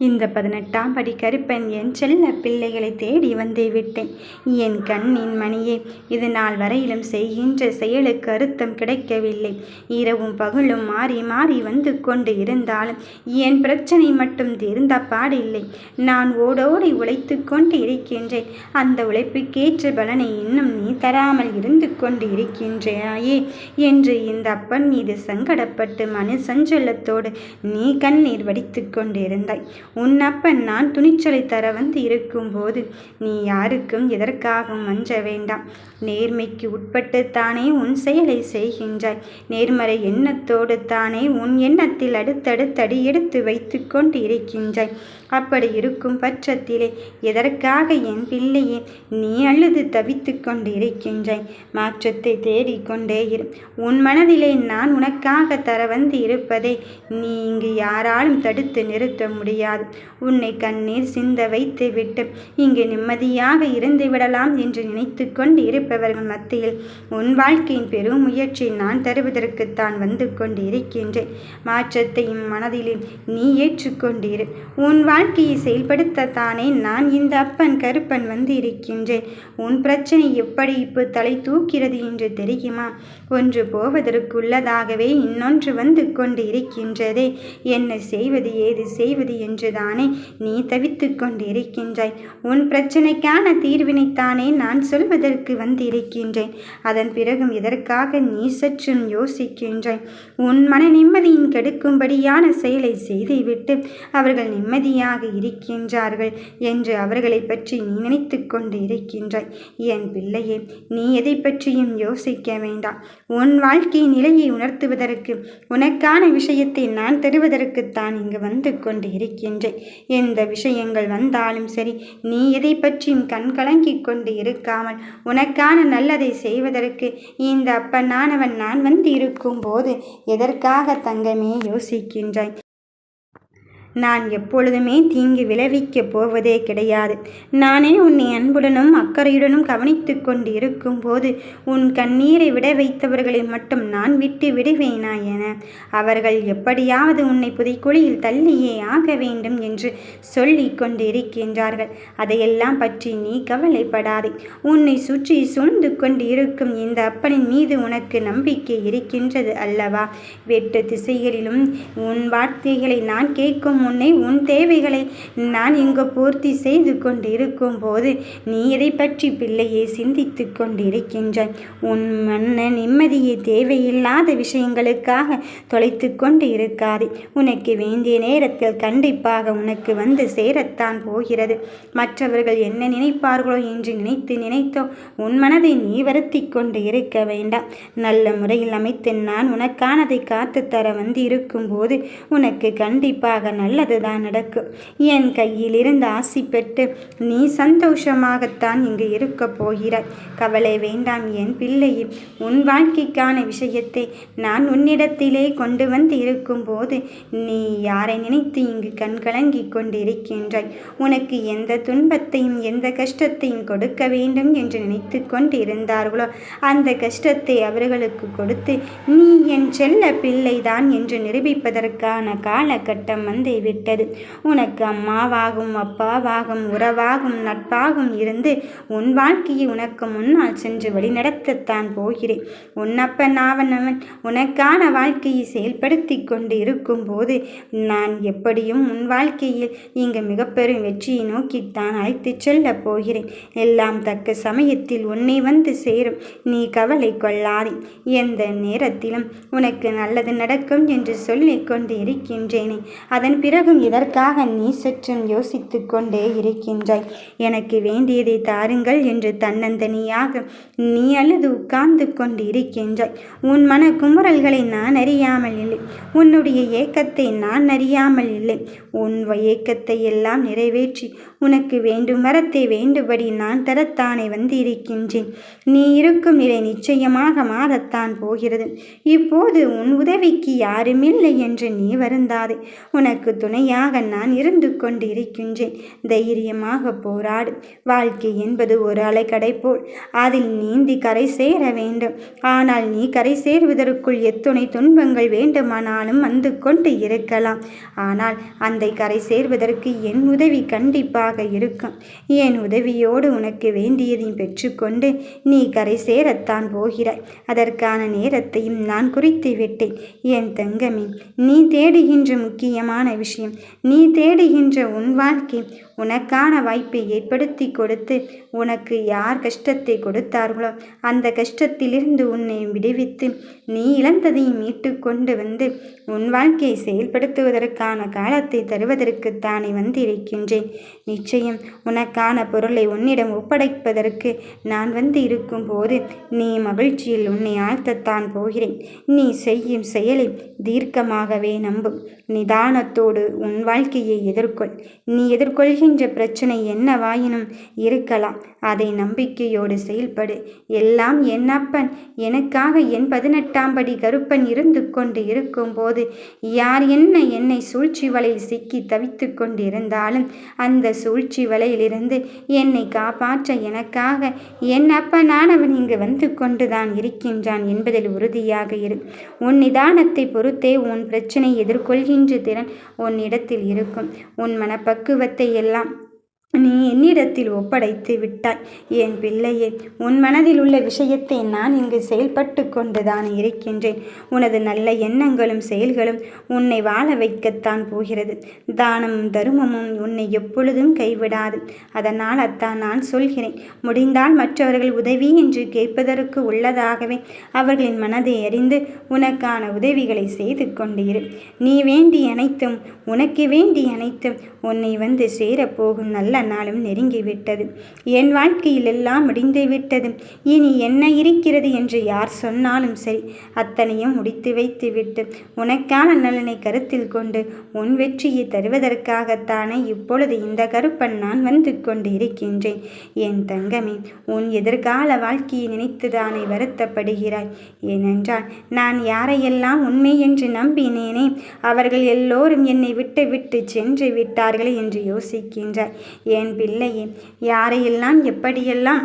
இந்த பதினெட்டாம் படி கருப்பன் என் செல்ல பிள்ளைகளை தேடி வந்தே விட்டேன். என் கண்ணின் மணியே இது நாள் வரையிலும் செய்கின்ற செயலுக்கு அருத்தம் கிடைக்கவில்லை. இரவும் பகலும் மாறி மாறி வந்து கொண்டு இருந்தாலும் என் பிரச்சனை மட்டும் தீர்ந்த பாடில்லை. நான் ஓடோடி உழைத்து கொண்டு இருக்கின்றேன். அந்த உழைப்புக்கேற்ற பலனை இன்னும் நீ தராமல் இருந்து கொண்டு இருக்கின்றாயே என்று இந்த அப்பன் மீது சங்கடப்பட்டு மனு சஞ்சலத்தோடு நீ கண்ணீர் வடித்து கொண்டிருந்தாய். உன் அப்பன் நான் துணிச்சலை தர வந்து இருக்கும்போது நீ யாருக்கும் எதற்காகவும் அஞ்ச வேண்டாம். நேர்மைக்கு உட்பட்டு தானே உன் செயலை செய்கின்றாய். நேர்மறை எண்ணத்தோடு தானே உன் எண்ணத்தில் அடுத்தடுத்தடி எடுத்து வைத்து கொண்டு இருக்கின்றாய். அப்படி இருக்கும் பட்சத்திலே எதற்காக என் பிள்ளையே நீ அழுது தவித்து கொண்டு இருக்கின்றாய்? மாற்றத்தை தேடிக்கொண்டே இரு. உன் மனதிலே நான் உனக்காக தர வந்து இருப்பதை நீ இங்கு யாராலும் தடுத்து நிறுத்த முடியாது. உன்னை கண்ணீர் சிந்த வைத்து விட்டு இங்கு நிம்மதியாக இருந்து விடலாம் என்று நினைத்து கொண்டு இருப்பவர்கள் மத்தியில் உன் வாழ்க்கையின் பெரும் முயற்சி நான் தருவதற்குத்தான் வந்து கொண்டு இருக்கின்றேன் மாற்றத்தை இம்மனதிலே நீ ஏற்றுக்கொண்டிரு உன் வாழ்க்கையை செயல்படுத்தத்தானே நான் இந்த அப்பன் கருப்பன் வந்து இருக்கின்றேன். உன் பிரச்சனை எப்படி இப்போ தலை தூக்கிறது என்று தெரியுமா? ஒன்று போவதற்குள்ளதாகவே இன்னொன்று வந்து கொண்டு இருக்கின்றதே என்ன செய்வது ஏது செய்வது என்று தானே? நீ தவித்து கொண்டிருக்கின்றாய். உன் பிரச்சனைக்கான தீர்வினைத்தானே நான் சொல்வதற்கு வந்து இருக்கின்றேன் அதன் பிறகும் எதற்காக நீ சற்றும் யோசிக்கின்றாய்? உன் மன நிம்மதியின் கெடுக்கும்படியான செயலை செய்துவிட்டு அவர்கள் நிம்மதியாக இருக்கின்றார்கள் என்று அவர்களை பற்றி நீ நினைத்து கொண்டு இருக்கின்றாய் என் பிள்ளையே நீ எதை பற்றியும் யோசிக்க வேண்டாம். உன் வாழ்க்கை நிலையை உணர்த்துவதற்கு உனக்கான விஷயத்தை நான் தருவதற்குத்தான் இங்கு வந்து கொண்டு இருக்கின்றேன் எந்த விஷயங்கள் வந்தாலும் சரி நீ எதை பற்றியும் கண்கலங்கிக் கொண்டு இருக்காமல் உனக்கான நல்லதை செய்வதற்கு இந்த அப்பனானவன் நான் வந்து இருக்கும் போது எதற்காக தங்கமே யோசிக்கின்றாய்? நான் எப்பொழுதுமே தீங்கு விளைவிக்கப் போவதே கிடையாது. நானே உன்னை அன்புடனும் அக்கறையுடனும் கவனித்து கொண்டு இருக்கும்போது உன் கண்ணீரை விட வைத்தவர்களை மட்டும் நான் விட்டு விடுவேனா என. அவர்கள் எப்படியாவது உன்னை புதைக்குழியில் தள்ளியே ஆக வேண்டும் என்று சொல்லி கொண்டு இருக்கின்றார்கள் அதையெல்லாம் பற்றி நீ கவலைப்படாதே. உன்னை சுற்றி சூழ்ந்து கொண்டு இருக்கும் இந்த அப்பனின் மீது உனக்கு நம்பிக்கை இருக்கின்றது அல்லவா? வெட்டு திசைகளிலும் உன் வார்த்தைகளை நான் கேட்கும் உன்னை உன் தேவைகளை நான் இங்கு பூர்த்தி செய்து கொண்டிருக்கும் போது நீ இதை பற்றி பிள்ளையை சிந்தித்து கொண்டிருக்கின்றாய்? உன் மன்ன நிம்மதியை தேவையில்லாத விஷயங்களுக்காக தொலைத்து கொண்டு இருக்காது. உனக்கு வேண்டிய நேரத்தில் கண்டிப்பாக உனக்கு வந்து சேரத்தான் போகிறது. மற்றவர்கள் என்ன நினைப்பார்களோ என்று நினைத்து நினைத்தோ உன் மனதை நீ வருத்தி கொண்டு இருக்க வேண்டாம். நல்ல முறையில் அமைத்து நான் உனக்கானதை காத்து தர வந்து இருக்கும்போது உனக்கு கண்டிப்பாக நல்ல நல்லதுதான் நடக்கும் என் கையில் இருந்து ஆசி பெற்று நீ சந்தோஷமாகத்தான் இங்கு இருக்கப் போகிறாய். கவலை வேண்டாம் என் பிள்ளையே உன் வாழ்க்கைக்கான விஷயத்தை நான் உன்னிடத்திலே கொண்டு வந்து இருக்கும்போது நீ யாரை நினைத்து இங்கு கண்கலங்கி கொண்டிருக்கின்றாய்? உனக்கு எந்த துன்பத்தையும் எந்த கஷ்டத்தையும் கொடுக்க வேண்டும் என்று நினைத்து கொண்டிருந்தார்களோ? அந்த கஷ்டத்தை அவர்களுக்கு கொடுத்து நீ என் செல்ல பிள்ளைதான் என்று நிரூபிப்பதற்கான காலகட்டம் வந்து விட்டது உனக்கு அம்மாவாகும் அப்பாவாகும் உறவாகும் நட்பாகும் இருந்து உன் வாழ்க்கையை உனக்கு முன்னால் சென்று வழிநடத்தத்தான் போகிறேன். உன்னப்பன் ஆவனவன் உனக்கான வாழ்க்கையை செயல்படுத்தி கொண்டு இருக்கும்போது நான் எப்படியும் உன் வாழ்க்கையில் இங்கு மிக பெரும் வெற்றியை நோக்கித்தான் அழைத்து செல்லப் போகிறேன். எல்லாம் தக்க சமயத்தில் உன்னை வந்து சேரும். நீ கவலை கொள்ளாதே. எந்த நேரத்திலும் உனக்கு நல்லது நடக்கும் என்று சொல்லிக் கொண்டு இருக்கின்றேனே அதன் பிறகும் இதற்காக நீ சற்றும் யோசித்து கொண்டே இருக்கின்றாய். எனக்கு வேண்டியதை தாருங்கள் என்று தன்னந்தனியாக நீ அழுது உட்கார்ந்து கொண்டு இருக்கின்றாய் உன் மன குமுறல்களை நான் அறியாமல் இல்லை. உன்னுடைய ஏக்கத்தை நான் அறியாமல் இல்லை. உன் ஏக்கத்தை எல்லாம் நிறைவேற்றி உனக்கு வேண்டும் வரத்தை வேண்டுபடி நான் தரத்தானே வந்து இருக்கின்றேன் நீ இருக்கும் நிலை நிச்சயமாக மாறத்தான் போகிறது. இப்போது உன் உதவிக்கு யாருமில்லை என்று நீ வருந்தாதே. உனக்கு துணையாக நான் இருந்து கொண்டிருக்கின்றேன். தைரியமாக போராடு. வாழ்க்கை என்பது ஒரு அலைக்கடை போல். அதில் நீந்தி கரை சேர வேண்டும். ஆனால் நீ கரை சேருவதற்குள் எத்துணை துன்பங்கள் வேண்டுமானாலும் வந்து கொண்டு இருக்கலாம். ஆனால் அந்த கரை சேர்வதற்கு என் உதவி கண்டிப்பாக இருக்கும். என் உதவியோடு உனக்கு வேண்டியதையும் பெற்றுக்கொண்டு நீ கரை சேரத்தான் போகிறாய். அதற்கான நேரத்தையும் நான் குறித்து விட்டேன் என் தங்கமே நீ தேடுகின்ற முக்கியமான விஷயம் நீ தேடுகின்ற உன் வாழ்க்கை உனக்கான வாய்ப்பை ஏற்படுத்தி கொடுத்து உனக்கு யார் கஷ்டத்தை கொடுத்தார்களோ அந்த கஷ்டத்திலிருந்து உன்னை விடுவித்து நீ இழந்ததையும் மீட்டு கொண்டு வந்து உன் வாழ்க்கையை செயல்படுத்துவதற்கான காலத்தை தருவதற்குத்தானே வந்திருக்கின்றேன். நிச்சயம் உனக்கான பொருளை உன்னிடம் ஒப்படைப்பதற்கு நான் வந்து இருக்கும் போது நீ மகிழ்ச்சியில் உன்னை ஆழ்த்தத்தான் போகிறேன். நீ செய்யும் செயலை தீர்க்கமாகவே நம்பும் நிதானத்தோடு உன் வாழ்க்கையை எதிர்கொள். நீ வருகின்ற பிரச்சனை என்னவாயினும் இருக்கலாம். அதை நம்பிக்கையோடு செயல்படு. எல்லாம் என் அப்பன். எனக்காக என் பதினெட்டாம் படி கருப்பன் இருந்து கொண்டு இருக்கும்போது யார் என்ன என்னை சூழ்ச்சி வலையில் சிக்கி தவித்து கொண்டிருந்தாலும் அந்த சூழ்ச்சி வலையிலிருந்து என்னை காப்பாற்ற எனக்காக என் அப்பனானவன் இங்கு வந்து கொண்டுதான் இருக்கின்றான் என்பதில் உறுதியாக இரு. உன் நிதானத்தை பொறுத்தே உன் பிரச்சனை எதிர்கொள்கின்ற திறன் உன்னிடத்தில் இருக்கும். உன் மனப்பக்குவத்தை எல்லாம் நீ என்னிடத்தில் ஒப்படைத்து விட்டாய். என் பிள்ளையே உன் மனதில் உள்ள விஷயத்தை நான் இங்கு செயல்பட்டு கொண்டுதான் இருக்கின்றேன். உனது நல்ல எண்ணங்களும் செயல்களும் உன்னை வாழ வைக்கத்தான் போகிறது. தானமும் தருமமும் உன்னை எப்பொழுதும் கைவிடாது. அதனால் அத்தான் நான் சொல்கிறேன். முடிந்தால் மற்றவர்கள் உதவி என்று கேட்பதற்கு உள்ளதாகவே அவர்களின் மனதை அறிந்து உனக்கான உதவிகளை செய்து கொண்டிரு. நீ வேண்டி அனைத்தும் உனக்கு வேண்டி அனைத்தும் உன்னை வந்து சேரப்போகும் நல்ல நாளும் நெருங்கிவிட்டது. என் வாழ்க்கையில் எல்லாம் முடிந்து விட்டது இனி என்ன இருக்கிறது என்று யார் சொன்னாலும் சரி அத்தனையும் முடித்து வைத்து விட்டு உனக்கான நலனை கருத்தில் கொண்டு உன் வெற்றியை தருவதற்காகத்தானே இப்பொழுது இந்த கருப்பன் நான் வந்து கொண்டு இருக்கின்றேன் என் தங்கமே உன் எதிர்கால வாழ்க்கையை நினைத்துதானே வருத்தப்படுகிறாய்? ஏனென்றால் நான் யாரையெல்லாம் உண்மை என்று நம்பினேனே அவர்கள் எல்லோரும் என்னை விட்டு விட்டு சென்று விட்டார்களே என்று யோசிக்கின்றாய் என் பிள்ளையே யாரையெல்லாம் எப்படியெல்லாம்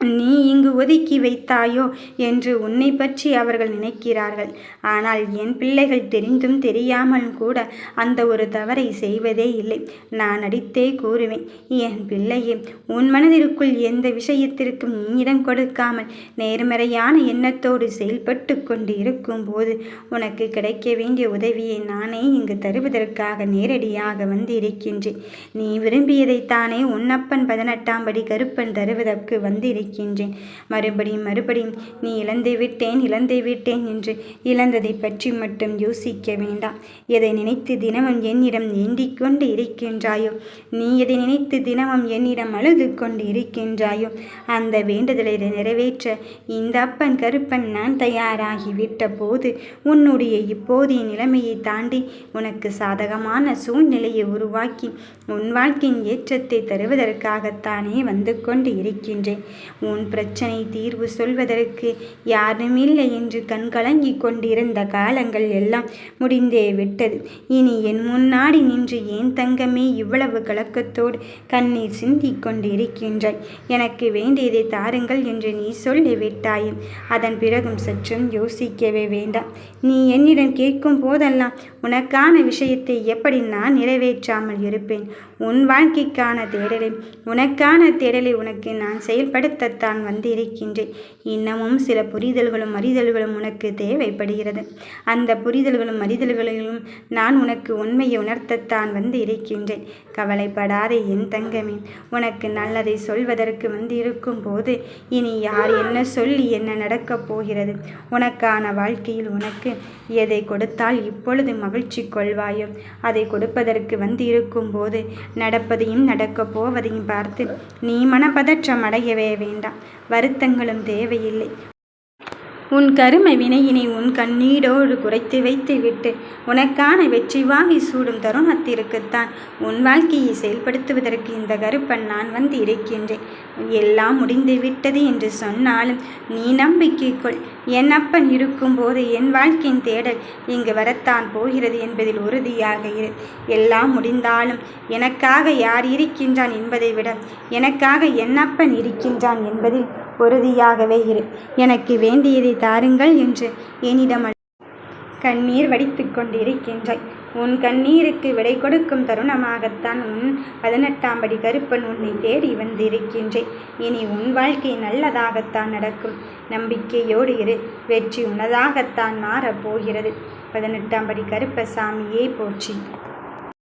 நீ இங்கு ஒதுக்கி வைத்தாயோ என்று உன்னை பற்றி அவர்கள் நினைக்கிறார்கள். ஆனால் என் பிள்ளைகள் தெரிந்தும் தெரியாமல் கூட அந்த ஒரு தவறை செய்வதே இல்லை. நான் அடித்தே கூறுவேன் என் பிள்ளையே உன் மனதிற்குள் எந்த விஷயத்திற்கும் நீ இடம் கொடுக்காமல் நேர்மறையான எண்ணத்தோடு செயல்பட்டு கொண்டு இருக்கும்போது உனக்கு கிடைக்க வேண்டிய உதவியை நானே இங்கு தருவதற்காக நேரடியாக வந்து இருக்கின்றேன் நீ விரும்பியதைத்தானே உன்னப்பன் பதினெட்டாம் படி கருப்பன் தருவதற்கு வந்திருக்கிறேன் இருக்கின்றேன். மறுபடியும் மறுபடியும் நீ இழந்து விட்டேன் இழந்து விட்டேன் என்று இழந்ததை பற்றி மட்டும் யோசிக்க வேண்டாம். எதை நினைத்து தினமும் என்னிடம் ஏண்டிக் கொண்டு இருக்கின்றாயோ? நீ எதை நினைத்து தினமும் என்னிடம் அழுது கொண்டு இருக்கின்றாயோ? அந்த வேண்டுதலை நிறைவேற்ற இந்த அப்பன் கருப்பன் நான் தயாராகிவிட்ட போது உன்னுடைய இப்போதைய நிலைமையை தாண்டி உனக்கு சாதகமான சூழ்நிலையை உருவாக்கி உன் வாழ்க்கையின் ஏற்றத்தை தருவதற்காகத்தானே வந்து கொண்டு இருக்கின்றேன். உன் பிரச்சனை தீர்வு சொல்வதற்கு யாருமில்லை என்று கண்கலங்கி கொண்டிருந்த காலங்கள் எல்லாம் முடிந்தே விட்டது. இனி என் முன்னாடி நின்று ஏன் தங்கமே இவ்வளவு கலக்கத்தோடு கண்ணீர் சிந்தி கொண்டிருக்கின்றாய்? எனக்கு வேண்டியதை தாருங்கள் என்று நீ சொல்லிவிட்டாயும் அதன் பிறகும் சற்றும் யோசிக்கவே வேண்டாம். நீ என்னிடம் கேட்கும் போதெல்லாம் உனக்கான விஷயத்தை எப்படி நான் நிறைவேற்றாமல் இருப்பேன்? உன் வாழ்க்கைக்கான தேடலை உனக்கான தேடலை உனக்கு நான் செயல்படுத்தத்தான் வந்திருக்கின்றேன் இன்னமும் சில புரிதல்களும் அறிதல்களும் உனக்கு தேவைப்படுகிறது. அந்த புரிதல்களும் அறிதல்களிலும் நான் உனக்கு உண்மையை உணர்த்தத்தான் வந்து இருக்கின்றேன். கவலைப்படாதே என் தங்கமே. உனக்கு நல்லதை சொல்வதற்கு வந்து இருக்கும் போது இனி யார் என்ன சொல்லி என்ன நடக்கப் போகிறது? உனக்கான வாழ்க்கையில் உனக்கு எதை கொடுத்தால் இப்பொழுது மகிழ்ச்சி கொள்வாயோ? அதை கொடுப்பதற்கு வந்து இருக்கும் போது நடப்பதையும் நடக்கப் போவதையும் பார்த்து நீ மனப்பதற்றம் அடையவே வேண்டும். வருத்தங்களும் தேவையில்லை. உன் கரும வினையினை உன் கண்ணீடோடு குறைத்து வைத்து விட்டு உனக்கான வெற்றி வாங்கி சூடும் தருணத்திற்குத்தான் உன் வாழ்க்கையை செயல்படுத்துவதற்கு இந்த கருப்பன் நான் வந்து இருக்கின்றேன். எல்லாம் முடிந்து விட்டது என்று சொன்னாலும் நீ நம்பிக்கை கொள் என் அப்பன் இருக்கும்போது என் வாழ்க்கையின் தேடல் இங்கு வரத்தான் போகிறது என்பதில் உறுதியாக இரு. எல்லாம் முடிந்தாலும் எனக்காக யார் இருக்கின்றான் என்பதை விட எனக்காக என் அப்பன் இருக்கின்றான் என்பதில் உறுதியாகவே இரு. எனக்கு வேண்டியதை தாருங்கள் என்று என்னிடம் கண்ணீர் வடித்து கொண்டிருக்கின்றாய். உன் கண்ணீருக்கு விடை கொடுக்கும் தருணமாகத்தான் உன் பதினெட்டாம் படி கருப்பன் உன்னை தேடி வந்திருக்கின்றேன். இனி உன் வாழ்க்கை நல்லதாகத்தான் நடக்கும். நம்பிக்கையோடு இரு. வெற்றி உனதாகத்தான் மாறப் போகிறது. பதினெட்டாம் படி கருப்பசாமியே போற்றி.